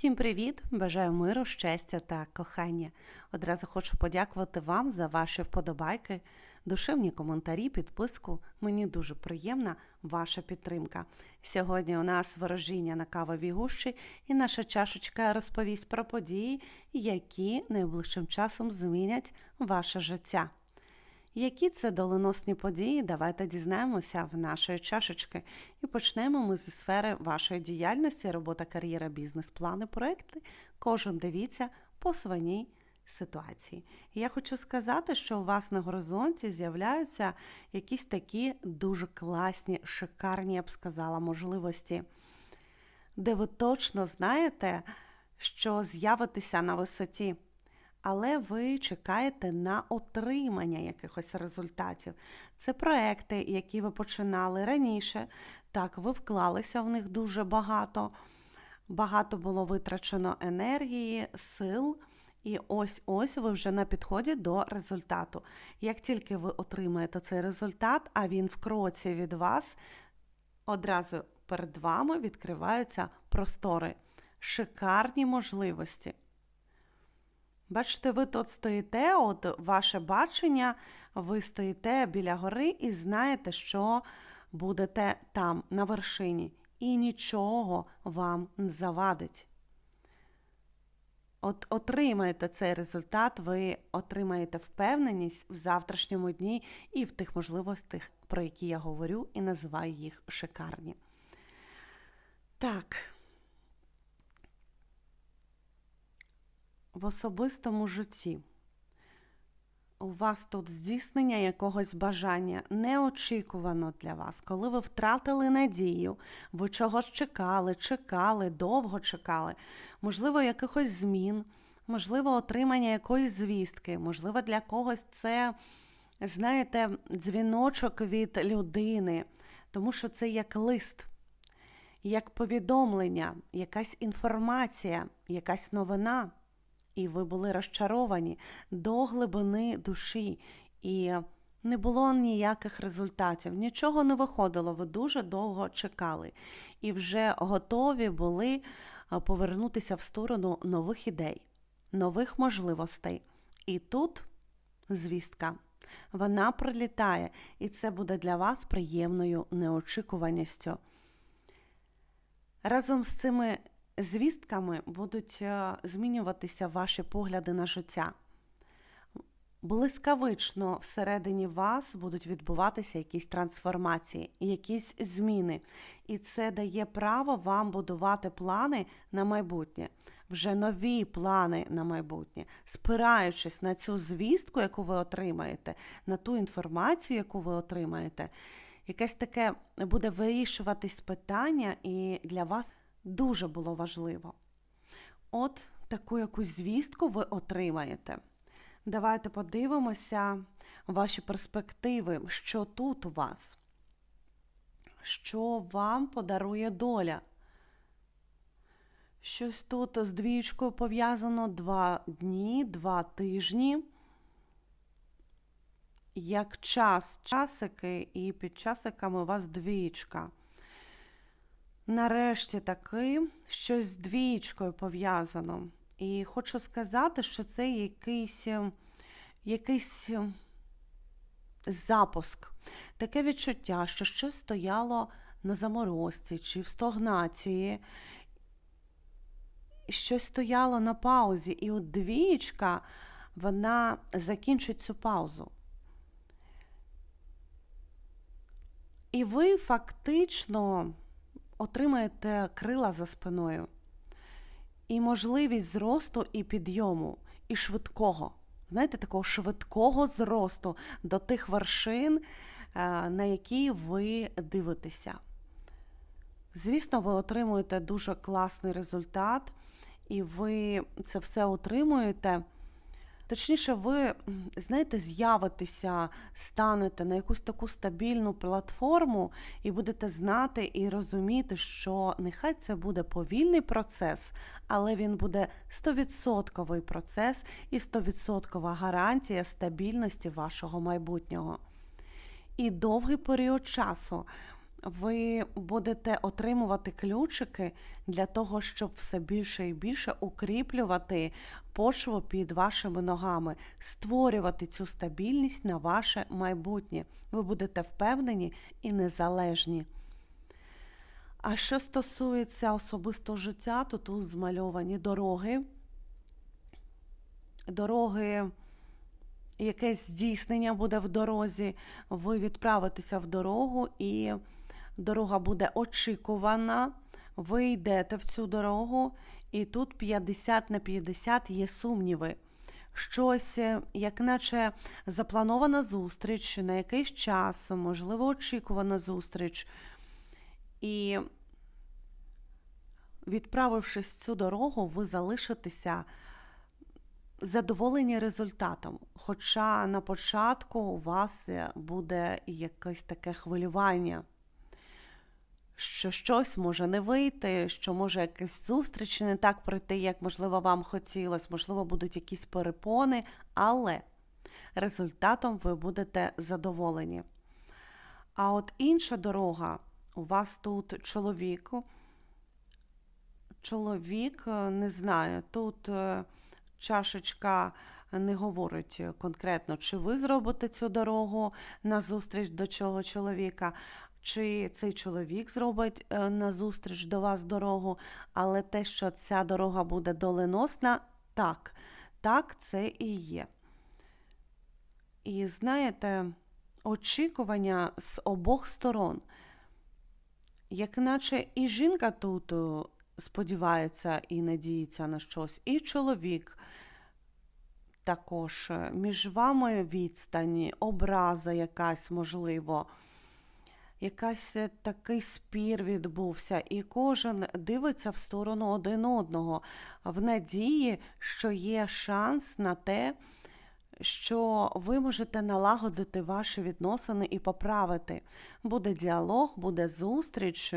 Всім привіт! Бажаю миру, щастя та кохання. Одразу хочу подякувати вам за ваші вподобайки, душевні коментарі, підписку. Мені дуже приємна ваша підтримка. Сьогодні у нас ворожіння на кавовій гущі, і наша чашечка розповість про події, які найближчим часом змінять ваше життя. Які це доленосні події? Давайте дізнаємося в нашої чашечки. І почнемо ми зі сфери вашої діяльності, робота, кар'єра, бізнес, плани, проекти. Кожен дивіться по своїй ситуації. І я хочу сказати, що у вас на горизонті з'являються якісь такі дуже класні, шикарні, я б сказала, можливості, де ви точно знаєте, що з'явитеся на висоті але ви чекаєте на отримання якихось результатів. Це проекти, які ви починали раніше. Так, ви вклалися в них дуже багато. Багато було витрачено енергії, сил. І ось ось ви вже на підході до результату. Як тільки ви отримаєте цей результат, а він в кроці від вас, одразу перед вами відкриваються простори, шикарні можливості. Бачите, ви тут стоїте, от ваше бачення, ви стоїте біля гори і знаєте, що будете там, на вершині, і нічого вам не завадить. От Отримаєте цей результат, ви отримаєте впевненість в завтрашньому дні і в тих можливостях, про які я говорю, і називаю їх шикарні. Так. В особистому житті. У вас тут здійснення якогось бажання неочікувано для вас, коли ви втратили надію, ви чогось чекали, чекали, довго чекали, можливо, якихось змін, можливо, отримання якоїсь звістки, можливо, для когось це, знаєте, дзвіночок від людини, тому що це як лист, як повідомлення, якась інформація, якась новина і ви були розчаровані до глибини душі, і не було ніяких результатів, нічого не виходило, ви дуже довго чекали і вже готові були повернутися в сторону нових ідей, нових можливостей. І тут звістка. Вона прилітає, і це буде для вас приємною неочікуваністю. Разом з цими звістками будуть е, змінюватися ваші погляди на життя. Блискавично всередині вас будуть відбуватися якісь трансформації, якісь зміни. І це дає право вам будувати плани на майбутнє, вже нові плани на майбутнє, спираючись на цю звістку, яку ви отримаєте, на ту інформацію, яку ви отримаєте. Якесь таке буде вирішуватись питання, і для вас дуже було важливо. От таку якусь звістку ви отримаєте. Давайте подивимося ваші перспективи, що тут у вас, що вам подарує доля. Щось тут з двічкою пов'язано два дні, два тижні. Як час, часики, і під часиками у вас двічка. Нарешті таки щось з двічкою пов'язано. І хочу сказати, що це якийсь ем, якийсь ем, запуск, таке відчуття, що щось стояло на заморозці чи в стогнації, щось стояло на паузі, і от двічка вона закінчить цю паузу. І ви фактично отримаєте крила за спиною, і можливість зросту і підйому, і швидкого. Знаєте, такого швидкого зросту до тих вершин, е, на які ви дивитеся. Звісно, ви отримуєте дуже класний результат, і ви це все отримуєте. Точніше, ви, знаєте, з'явитеся, станете на якусь таку стабільну платформу і будете знати і розуміти, що нехай це буде повільний процес, але він буде 100% процес і 100% гарантія стабільності вашого майбутнього. І довгий період часу ви будете отримувати ключики для того, щоб все більше і більше укріплювати почву під вашими ногами, створювати цю стабільність на ваше майбутнє. Ви будете впевнені і незалежні. А що стосується особистого життя, то тут змальовані дороги. Дороги, якесь здійснення буде в дорозі. Ви відправитеся в дорогу, і дорога буде очікувана. Ви йдете в цю дорогу, і тут 50 на 50 є сумніви. Щось, е, як наче запланована зустріч на якийсь час, можливо, очікувана зустріч. І відправившись цю дорогу, ви залишитеся задоволені результатом. Хоча на початку у вас е, буде якесь таке хвилювання, що щось може не вийти, що може якась зустріч не так пройти, як, можливо, вам хотілося, можливо, будуть якісь перепони, але результатом ви будете задоволені. А от інша дорога, у вас тут чоловік. Чоловік, е, не знаю, тут е, чашечка не говорить конкретно, чи ви зробите цю дорогу на зустріч до цього чоловіка, чи цей чоловік зробить е, на зустріч до вас дорогу, але те, що ця дорога буде доленосна, так, так, це і є. І знаєте, очікування з обох сторон. Як наче і жінка тут е, сподівається і надіється на щось, і чоловік також е, між вами відстані, образа якась, можливо, якась е, такий спір відбувся, і кожен дивиться в сторону один одного в надії, що є шанс на те, що ви можете налагодити ваші відносини і поправити. Буде діалог, буде зустріч.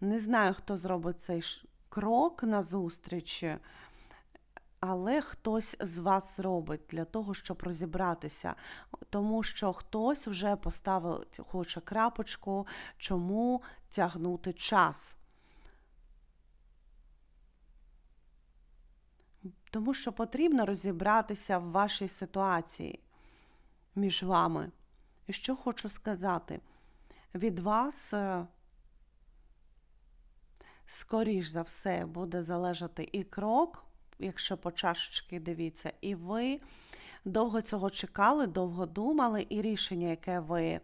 Не знаю, хто зробить цей крок на зустріч, але хтось з вас зробить для того, щоб розібратися. Тому що хтось вже поставив хоче крапочку, чому тягнути час. Тому що потрібно розібратися в вашій ситуації між вами. І що хочу сказати? Від вас, е, скоріш за все, буде залежати і крок, якщо по чашечки дивіться, і ви довго цього чекали, довго думали, і рішення, яке ви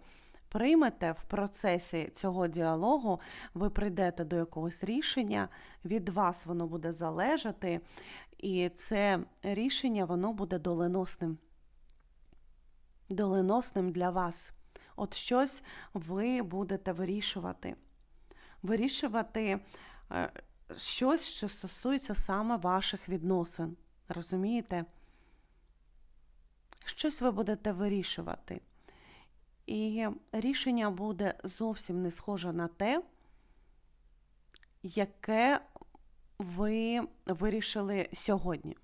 приймете в процесі цього діалогу, ви прийдете до якогось рішення, від вас воно буде залежати, і це рішення воно буде доленосним. Доленосним для вас. От щось ви будете вирішувати. Вирішувати е, щось, що стосується саме ваших відносин. Розумієте? Щось ви будете вирішувати. І рішення буде зовсім не схоже на те, яке ви вирішили сьогодні.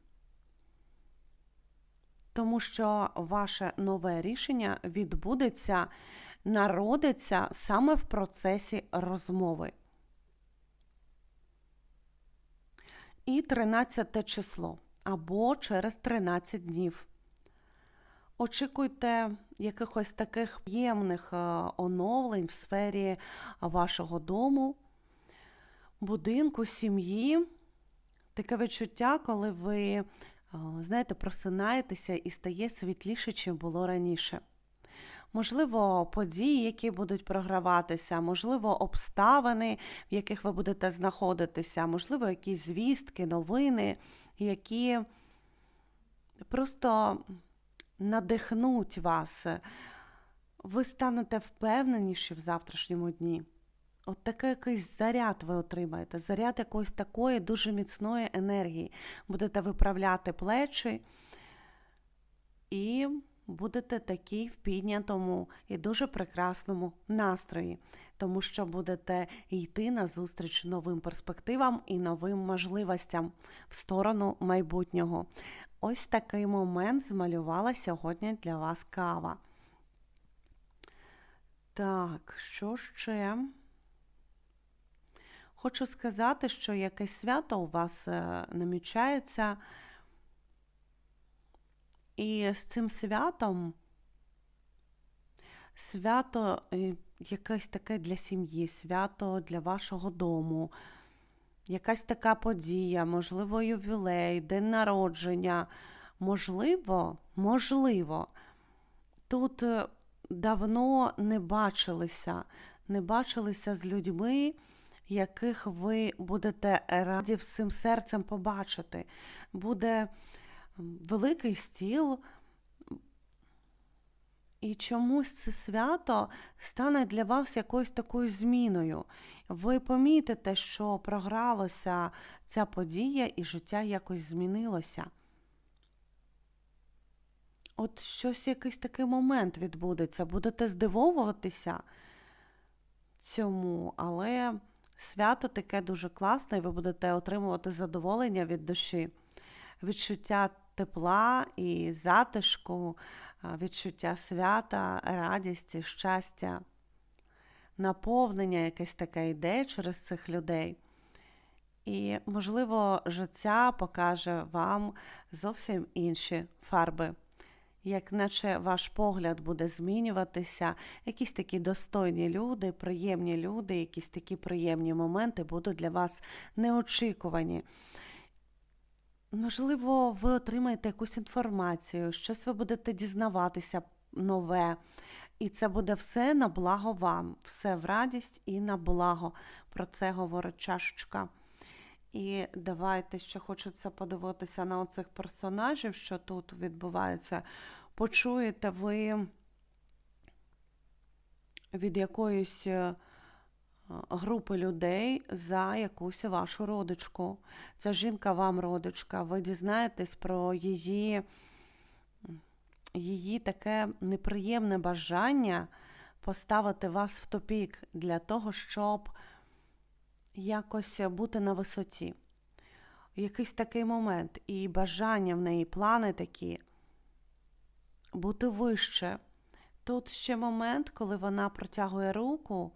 Тому що ваше нове рішення відбудеться, народиться саме в процесі розмови. І 13 число або через 13 днів. Очікуйте якихось таких приємних е, оновлень в сфері вашого дому, будинку, сім'ї. Таке відчуття, коли ви, е, знаєте, просинаєтеся і стає світліше, чим було раніше. Можливо, події, які будуть програватися, можливо, обставини, в яких ви будете знаходитися, можливо, якісь звістки, новини, які просто надихнуть вас. Ви станете впевненіші в завтрашньому дні. От такий якийсь заряд ви отримаєте, заряд якоїсь такої дуже міцної енергії. Будете виправляти плечі і будете такі в піднятому і дуже прекрасному настрої, тому що будете йти назустріч новим перспективам і новим можливостям в сторону майбутнього. Ось такий момент змалювала сьогодні для вас кава. Так, що ще? Хочу сказати, що якесь свято у вас е, намічається, і з цим святом свято е, якесь таке для сім'ї, свято для вашого дому, якась така подія, можливо, ювілей, день народження. Можливо, можливо, тут е, давно не бачилися, не бачилися з людьми, яких ви будете раді всім серцем побачити. Буде великий стіл, і чомусь це свято стане для вас якоюсь такою зміною. Ви помітите, що програлося ця подія, і життя якось змінилося. От щось якийсь такий момент відбудеться, будете здивовуватися цьому, але свято таке дуже класне, і ви будете отримувати задоволення від душі, відчуття тепла і затишку, відчуття свята, радісті, щастя, наповнення якесь таке йде через цих людей. І, можливо, життя покаже вам зовсім інші фарби. Як наче ваш погляд буде змінюватися, якісь такі достойні люди, приємні люди, якісь такі приємні моменти будуть для вас неочікувані. Можливо, ви отримаєте якусь інформацію, щось ви будете дізнаватися нове. І це буде все на благо вам, все в радість і на благо. Про це говорить чашечка. І давайте ще хочеться подивитися на оцих персонажів, що тут відбувається. Почуєте ви від якоїсь е, групи людей за якусь вашу родичку. Ця жінка вам родичка. Ви дізнаєтесь про її, її таке неприємне бажання поставити вас в топік для того, щоб якось бути на висоті. Якийсь такий момент, і бажання в неї, плани такі бути вище. Тут ще момент, коли вона протягує руку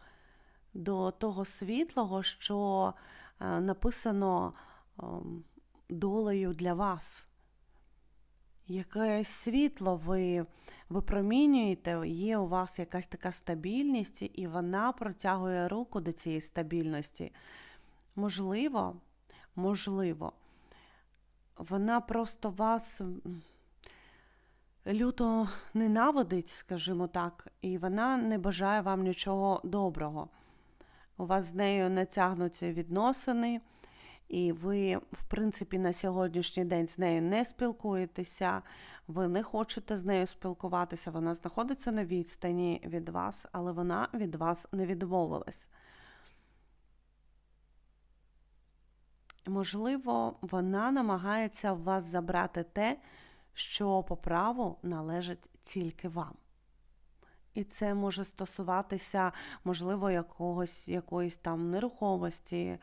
до того світлого, що е, написано ем, долею для вас. Якесь світло ви випромінюєте, є у вас якась така стабільність, і вона протягує руку до цієї стабільності. Можливо, можливо, вона просто вас люто ненавидить, скажімо так, і вона не бажає вам нічого доброго. У вас з нею натягнуться відносини, і ви, в принципі, на сьогоднішній день з нею не спілкуєтеся, ви не хочете з нею спілкуватися, вона знаходиться на відстані від вас, але вона від вас не відмовилась. Можливо, вона намагається в вас забрати те, що по праву належить тільки вам. І це може стосуватися, можливо, якогось, якоїсь там нерухомості,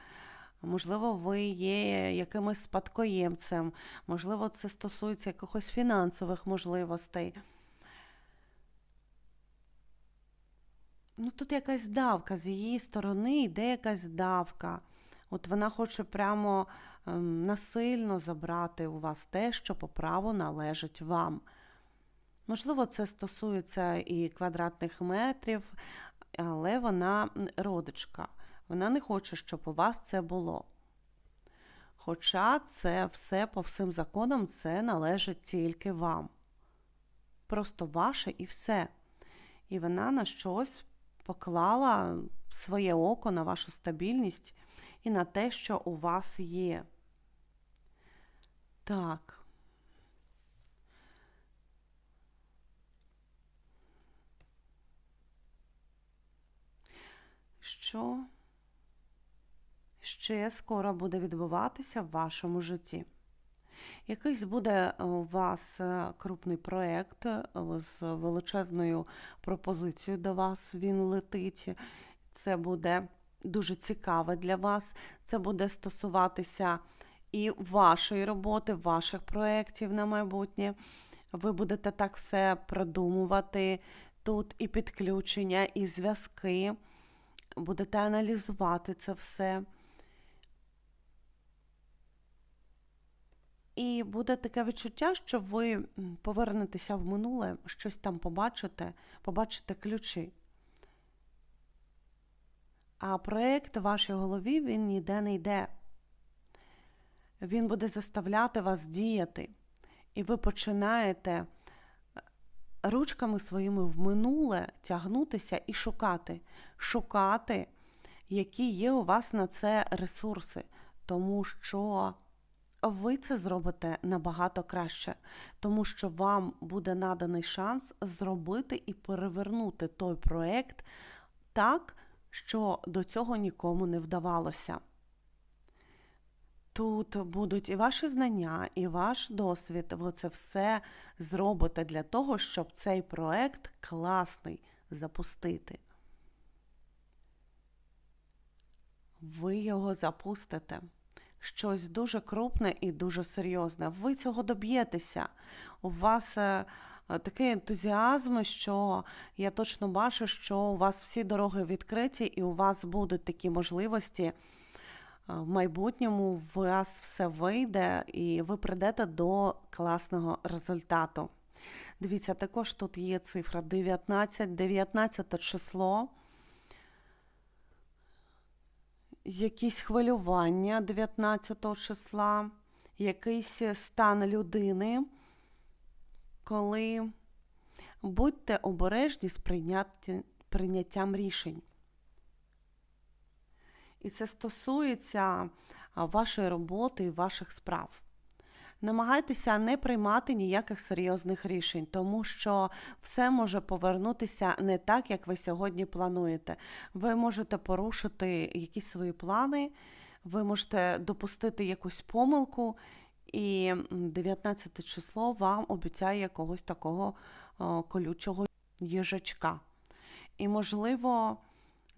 можливо, ви є якимось спадкоємцем, можливо, це стосується якихось фінансових можливостей. Ну, тут якась давка з її сторони йде якась давка. От вона хоче прямо ем, насильно забрати у вас те, що по праву належить вам. Можливо, це стосується і квадратних метрів, але вона родичка. Вона не хоче, щоб у вас це було. Хоча це все по всім законам це належить тільки вам. Просто ваше і все. І вона на щось поклала своє око на вашу стабільність і на те, що у вас є. Так. Що ще скоро буде відбуватися в вашому житті? Якийсь буде у вас е, крупний проєкт е, з величезною пропозицією до вас він летить. Це буде дуже цікаве для вас. Це буде стосуватися і вашої роботи, ваших проєктів на майбутнє. Ви будете так все продумувати, Тут і підключення, і зв'язки. Будете аналізувати це все. І буде таке відчуття, що ви повернетеся в минуле, щось там побачите, побачите ключі. А проєкт в вашій голові він ніде не йде. Він буде заставляти вас діяти. І ви починаєте ручками своїми в минуле тягнутися і шукати. Шукати, які є у вас на це ресурси. Тому що ви це зробите набагато краще, тому що вам буде наданий шанс зробити і перевернути той проект так, що до цього нікому не вдавалося. Тут будуть і ваші знання, і ваш досвід. Ви це все зробите для того, щоб цей проект класний запустити. Ви його запустите. Щось дуже крупне і дуже серйозне. Ви цього доб'єтеся. У вас е, такий ентузіазм, що я точно бачу, що у вас всі дороги відкриті, і у вас будуть такі можливості. Е, В майбутньому у вас все вийде і ви прийдете до класного результату. Дивіться, також тут є цифра 19, 19 число. якісь хвилювання 19 числа, якийсь стан людини, коли будьте обережні з прийняттям рішень. І це стосується вашої роботи і ваших справ. Намагайтеся не приймати ніяких серйозних рішень, тому що все може повернутися не так, як ви сьогодні плануєте. Ви можете порушити якісь свої плани, ви можете допустити якусь помилку, і 19 число вам обіцяє якогось такого колючого їжачка. І, можливо,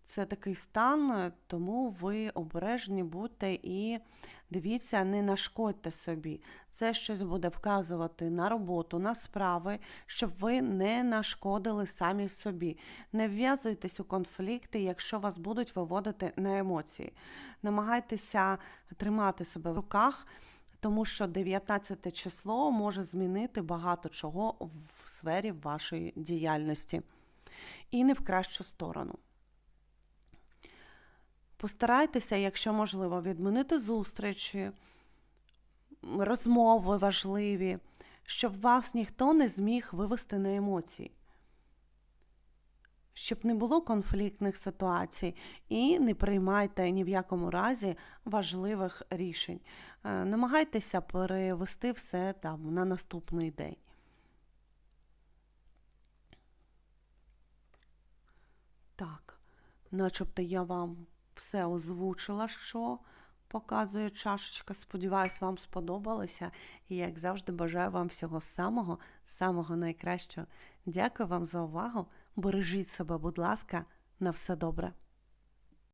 це такий стан, тому ви обережні будьте і дивіться, не нашкодьте собі. Це щось буде вказувати на роботу, на справи, щоб ви не нашкодили самі собі. Не вв'язуйтесь у конфлікти, якщо вас будуть виводити на емоції. Намагайтеся тримати себе в руках, тому що 19 число може змінити багато чого в сфері вашої діяльності. І не в кращу сторону. Постарайтеся, якщо можливо, відмінити зустрічі, розмови важливі, щоб вас ніхто не зміг вивести на емоції, щоб не було конфліктних ситуацій і не приймайте ні в якому разі важливих рішень. Е, Намагайтеся перевести все там на наступний день. Так, начебто я вам все озвучила, що показує чашечка. Сподіваюсь, вам сподобалося. І, як завжди, бажаю вам всього самого, самого найкращого. Дякую вам за увагу. Бережіть себе, будь ласка, на все добре.